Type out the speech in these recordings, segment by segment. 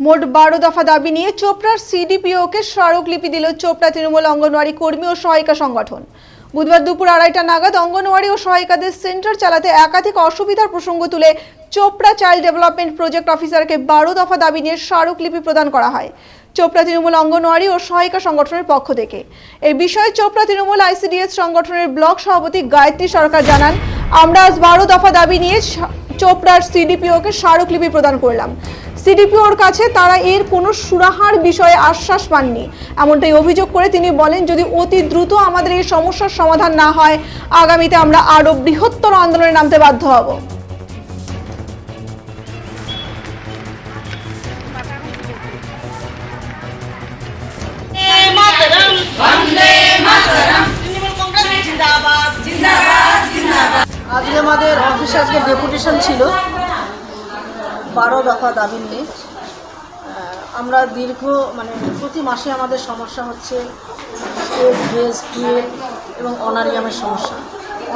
মোট বারো দফা দাবি নিয়ে চোপড়ার সিডিপিওকে স্মারকলিপি দিল চোপড়া তৃণমূল অঙ্গনওয়াড়ি কর্মী ও সহায়িকা সংগঠন। বুধবার দুপুর আড়াইটা নাগাদ অঙ্গনওয়াড়ি ও সহায়িকাদের সেন্টার চালাতে একাধিক অসুবিধার প্রসঙ্গ তুলে চোপড়া চাইল্ড ডেভেলপমেন্ট প্রজেক্ট অফিসারকে বারো দফা দাবি নিয়ে স্মারকলিপি প্রদান করা হয় চোপড়া তৃণমূল অঙ্গনওয়াড়ি ও সহায়িকা সংগঠনের পক্ষ থেকে। এই বিষয়ে চোপড়া তৃণমূল আইসিডিএস সংগঠনের ব্লক সভাপতি গায়ত্রী সরকার জানান, আমরা আজ বারো দফা দাবি নিয়ে চোপড়ার সিডিপিওকে স্মারকলিপি প্রদান করলাম। সিডিপিওর কাছে তারা এর কোনো সুরাহার বিষয়ে আশ্বাস পাননি। এমনটাই অভিযোগ করে তিনি বলেন, যদি অতি দ্রুত আমাদের এই সমস্যার সমাধান না হয়, আগামীতে আমরা আরও বৃহত্তর আন্দোলনে নামতে বাধ্য হব। আজকে আমাদের অফিসে আজকে ডেপুটেশন ছিল। বারো দফা দাবি নিয়ে। আমরা দীর্ঘ মানে প্রতি মাসে আমাদের সমস্যা হচ্ছে ড্রেস এবং অনারিয়ামের সমস্যা।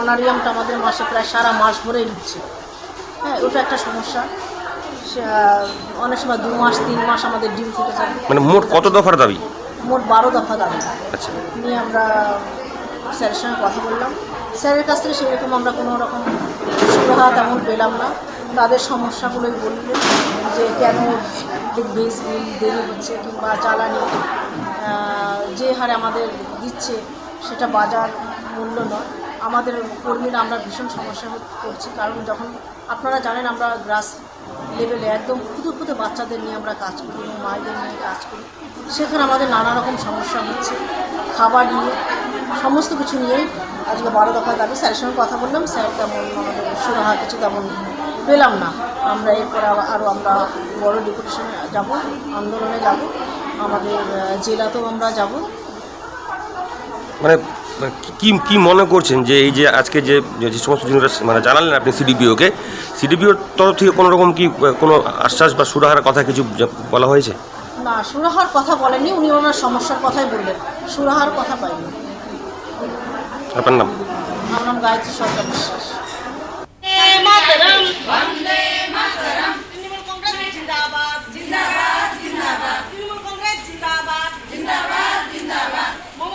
অনারিয়ামটা আমাদের মাসে প্রায় সারা মাস ভরেই নিচ্ছে হ্যাঁ ওটা একটা সমস্যা। অনেক সময় দু মাস তিন মাস আমাদের ডিউ থেকে যাবে মানে মোট কত দফার দাবি? মোট বারো দফা দাবি। আচ্ছা। নিয়ে আমরা স্যারের সঙ্গে কথা বললাম। স্যারের কাছ থেকে সেরকম আমরা কোনো রকম সুরাহা তেমন পেলাম না। তাদের সমস্যাগুলোই বললেন যে কেন বিল দেরি হচ্ছে কিংবা জ্বালানি যে হারে আমাদের দিচ্ছে সেটা বাজার মূল্য নয়। আমাদের কর্মীরা আমরা ভীষণ সমস্যা করছি কারণ যখন আপনারা জানেন আমরা গ্রাস লেভেলে একদম ক্ষুদে ক্ষুদে বাচ্চাদের নিয়ে আমরা কাজ করি, মায়েদের নিয়ে কাজ করি, সেখানে আমাদের নানা রকম সমস্যা হচ্ছে। খাবার নিয়ে সমস্ত কিছু নিয়েই আজকে বারো দফা দাবি। স্যারের সঙ্গে কথা বললাম স্যার তেমন আমাদের সুরাহা কিছু তেমন পেলাম না। আমরা এরপরে আরও আমরা বড় ডেপুটেশনে যাব আন্দোলনে যাব। আমাদের জেলাতেও আমরা যাব। মানে মানে কি কি মনে করছেন যে এই যে আজকে যে যে সমস্ত জিনিসটা মানে জানালেন আপনি সিডিপিওকে সিডিপিওর তরফ থেকে কোনো রকম কি কোনো আশ্বাস বা সুরাহার কথা কিছু বলা হয়েছে? না সুরাহার কথা বলেননি উনি ওনার সমস্যার কথাই বললেন। সুরাহার কথা পাইনি। আপনার নাম? আমার নাম গায়ত্রী সরকার বিশ্বাস।